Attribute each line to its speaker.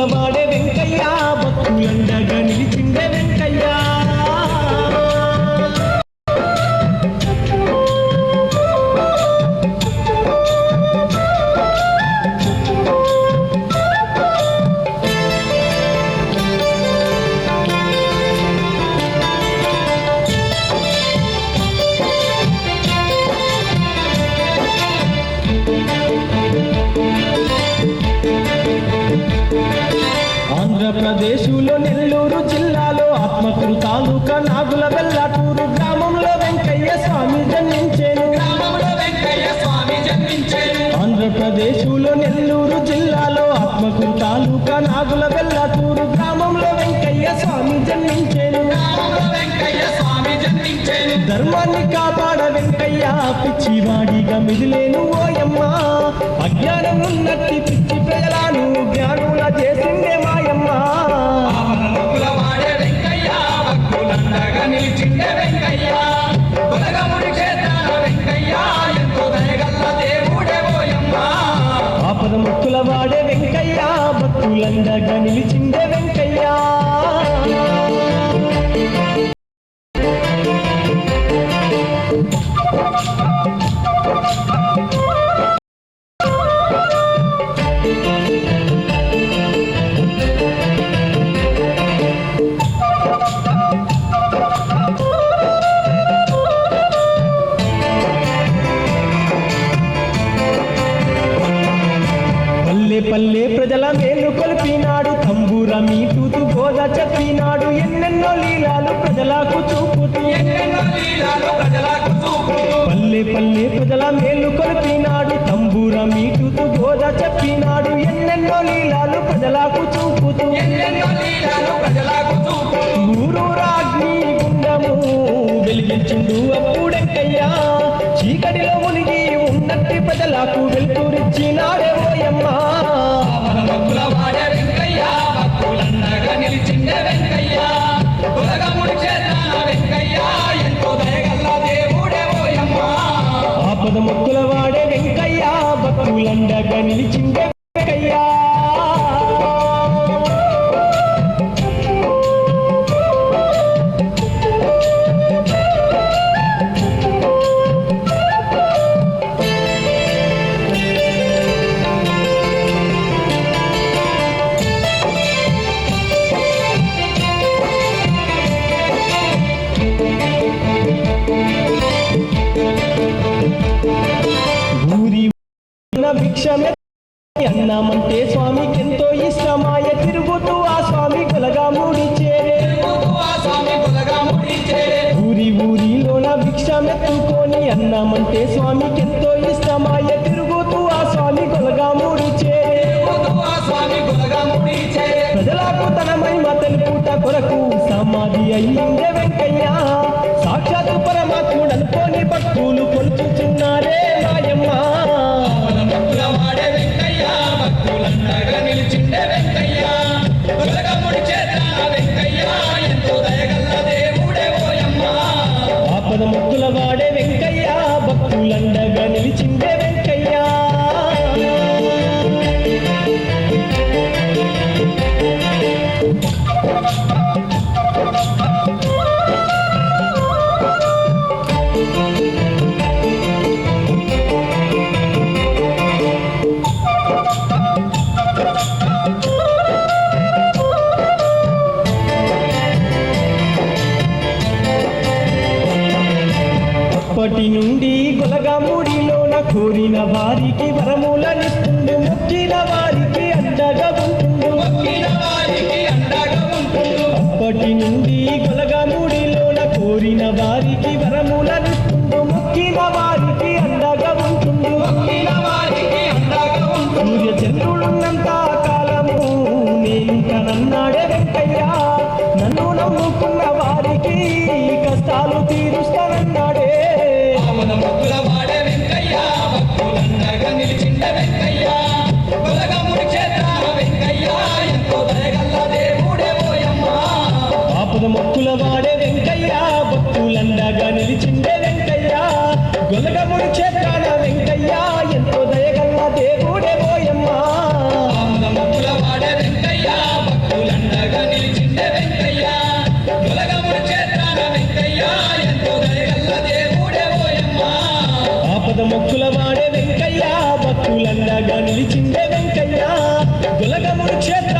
Speaker 1: మొక్కుల ఆంధ్రప్రదేశ్లో నెల్లూరు జిల్లాలో ఆత్మకూరు తాలూకా నాగుల వెల్లాటూరు గ్రామంలో వెంకయ్య స్వామి జన్మించేను
Speaker 2: గ్రామంలో వెంకయ్య స్వామి జన్మించేను
Speaker 1: ఆంధ్రప్రదేశ్లో నెల్లూరు జిల్లాలో ఆత్మకూరు తాలూకా నాగుల వెల్లాటూరు గ్రామంలో వెంకయ్య స్వామి జన్మించేను
Speaker 2: గ్రామంలో వెంకయ్య స్వామి జన్మించేను
Speaker 1: ధర్మాన్ని కాపాడ వెంకయ్య పిచ్చివాడిగా మిగిలేను ఓయమ్మ. అజ్ఞానం ఉన్నట్టి
Speaker 2: వాడే వెంకయ్య
Speaker 1: భక్తులందగా నిలిచిందే వెంకయ్య. పల్లె పల్లె ప్రజల మేలు కొలిపినాడు. తంబూర మీటూతు గోద చెప్పినాడు. ఎన్నెన్నో లీలాలు ప్రజలకు చూపుతూ. పల్లె పల్లె ప్రజల మేలు కొలిపినాడు. తంబూర మీటూతు గోద చెప్పినాడు. ఎన్నెన్నో లీలాలు ప్రజలకు చూపుతూ.
Speaker 2: చూపుతూ.
Speaker 1: ఊరూరాగ్ని గుండము వెలిగించుండు అప్పుడెక్కయ్యా చీకటిలో మునిగి ఉన్నట్టి ప్రజలకు వెలుతురిచ్చినాడే. ఆపద మొక్కుల వాడే వెంకయ్య భక్తులండగా నిలిచిండే వెంకయ్యా. భిక్షమే. అన్నామంటే స్వామికి ఎంతో ఇష్టమాయ. తిరుగుతూ ఆ స్వామి కొలగా మూడి చేరే. ఊరి ఊరిలోన భిక్షమెత్తుకొని అన్నామంటే స్వామికి ఎంతో ఇష్టమాయ. తిరుగుతూ ఆ స్వామి కొలగా మూడి చేరే. ప్రజలకు తన మహిమ తెలుపుట కొరకు సమాధి అయ్యిందే వెంకయ్యా.
Speaker 2: భక్తులండగా
Speaker 1: నిలిచిందే వెంకయ్య అప్పటి నుండి గొలగముడిలోన కోరిన వారికి వరములనిస్తుండు మొక్కిన వారికి అండగా ఉంటుండు
Speaker 2: మొక్కిన వారికి అండగా ఉంటుండు
Speaker 1: అప్పటి నుండి గొలగముడిలోన కోరిన వారికి వరములనిస్తుండు మొక్కిన వారికి అండగా ఉంటుండు
Speaker 2: మొక్కిన వారికి అండగా ఉంటుండు
Speaker 1: సూర్య చంద్రుడున్నంత కాలము నేనుంటనన్నాడే వెంకయ్య. నన్ను నమ్ముకున్న ಕ್ಷೇತ್ರ